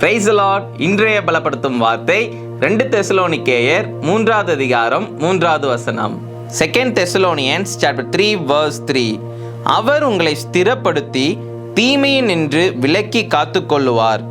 பிரைசலாட் இன்றைய பலப்படுத்தும் வார்த்தை ரெண்டு தெசலோனிக்கேயர் மூன்றாவது அதிகாரம் மூன்றாவது வசனம். Second Thessalonians chapter three verse three அவர் உங்களை ஸ்திரப்படுத்தி தீமையின் நின்று விலக்கி காத்துக்கொள்ளுவார்.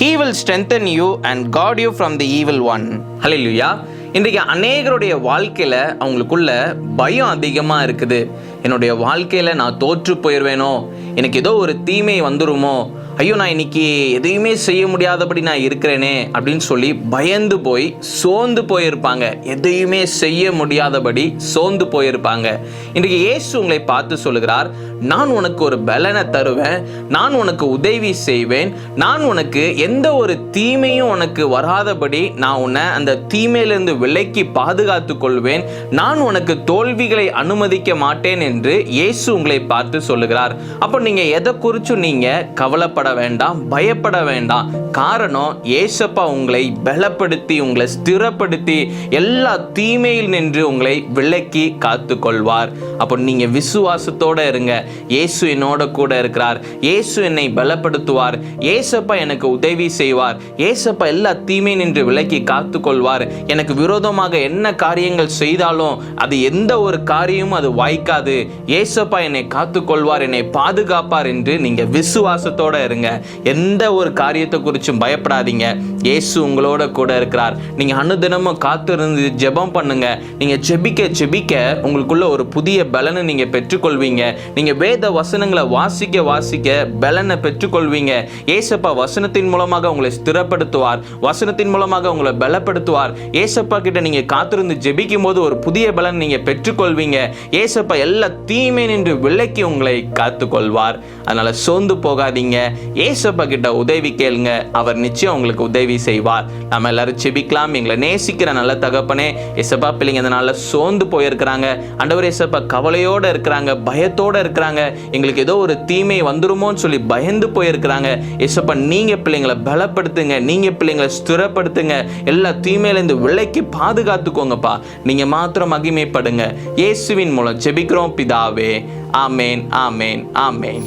He will strengthen you and guard you from the evil one ஹalleluya இன்றைக்கு அநேகருடைய வாழ்க்கையில் அவங்களுக்குள்ள பயம் அதிகமாக இருக்குது. என்னுடைய வாழ்க்கையில் நான் தோற்று போயிடுவேனோ எனக்கு ஏதோ ஒரு தீமை வந்துருமோ? ஐயோ நான் இன்னைக்கு எதையுமே செய்ய முடியாதபடி நான் இருக்கிறேனே? அப்படின்னு சொல்லி பயந்து போய் சோர்ந்து போயிருப்பாங்க. எதையுமே செய்ய முடியாதபடி சோர்ந்து போயிருப்பாங்க. இன்றைக்கு இயேசு உங்களை பார்த்து சொல்லுகிறார் நான் உனக்கு ஒரு பலனை தருவேன். நான் உனக்கு உதவி செய்வேன். நான் உனக்கு எந்த ஒரு தீமையும் உனக்கு வராதபடி நான் உன்னை அந்த தீமையிலிருந்து விலக்கி பாதுகாத்து கொள்வேன். நான் உனக்கு தோல்விகளை அனுமதிக்க மாட்டேன் என்று இயேசு உங்களை பார்த்து சொல்லுகிறார். அப்போ நீங்க எதை குறிச்சும் நீங்க கவலைப்பட வேண்டாம் பயப்பட வேண்டாம். காரணம் ஏசப்பா உங்களை பலப்படுத்தி உங்களை ஸ்திரப்படுத்தி எல்லா தீமையில் நின்று உங்களை விலக்கி காத்து கொள்வார் அப்போ நீங்க விசுவாசத்தோட இருங்க. இயேசு என்னோட கூட இருக்கிறார். இயேசு என்னை பலப்படுத்துவார். ஏசப்பா எனக்கு உதவி செய்வார். ஏசப்பா எல்லா தீமை நின்று விலக்கி காத்து கொள்வார் எனக்கு விரோதமாக என்ன காரியங்கள் செய்தாலும் அது எந்த ஒரு காரியமும் அது வாய்க்காது. ஏசப்பா என்னை காத்துக்கொள்வார் என்னை பாதுகாப்பார் என்று நீங்க விசுவாசத்தோட இருங்க. எந்த ஒரு காரியத்தை குறிச்சும் பயப்படாதீங்க. இயேசு உங்களோட கூட இருக்கிறார். நீங்க அனுதினமும் காத்து இருந்து ஜெபம் பண்ணுங்க. நீங்க ஜெபிக்க ஜெபிக்க உங்களுக்குள்ள ஒரு புதிய பலனை நீங்க பெற்றுக்கொள்வீங்க. நீங்க வேத வசனங்களை வாசிக்க வாசிக்க பலனை பெற்றுக்கொள்வீங்க. ஏசப்பா வசனத்தின் மூலமாக உங்களை ஸ்திரப்படுத்துவார். வசனத்தின் மூலமாக உங்களை பலப்படுத்துவார். ஏசப்பா கிட்ட நீங்க காத்திருந்து ஜெபிக்கும் போது ஒரு புதிய பலன் நீங்க பெற்றுக்கொள்வீங்க. ஏசப்பா எல்லா தீமை நின்று விலக்கி உங்களை காத்துக்கொள்வார். அதனால சோர்ந்து போகாதீங்க. ஏசப்பா கிட்ட உதவி கேளுங்க. அவர் நிச்சயம் உங்களுக்கு உதவி செய்வார். நம்ம எல்லாரும் செபிக்கலாம் எங்களை நேசிக்கிற நல்ல தகப்பனே ஏசப்பா பிள்ளைங்க இந்த சோர்ந்து போயிருக்கிறாங்க. அண்டவர் ஏசப்பா கவலையோட இருக்கிறாங்க பயத்தோட இருக்கிறாங்க. எங்களுக்கு ஏதோ ஒரு தீமை வந்துருமோன்னு சொல்லி பயந்து போயிருக்கிறாங்க. ஏசப்பா நீங்க பிள்ளைங்களை பலப்படுத்துங்க. நீங்க பிள்ளைங்களை ஸ்திரப்படுத்துங்க. எல்லா தீமையிலேருந்து விலைக்கு பாதுகாத்துக்கோங்கப்பா. நீங்கள் மாத்திரம் மகிமைப்படுங்க. இயேசுவின் மூலம் ஜெபிக்கிறோம் பிதாவே. ஆமேன் ஆமேன் ஆமேன்.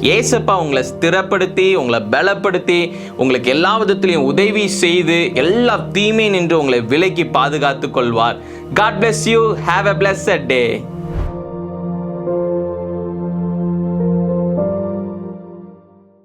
ஏசப்பா உங்களை ஸ்திரப்படுத்தி உங்களை பலப்படுத்தி உங்களுக்கு எல்லா விதத்துலையும் உதவி செய்து எல்லா தீமை நின்று உங்களை விலக்கி பாதுகாத்து கொள்வார். God bless you have a blessed day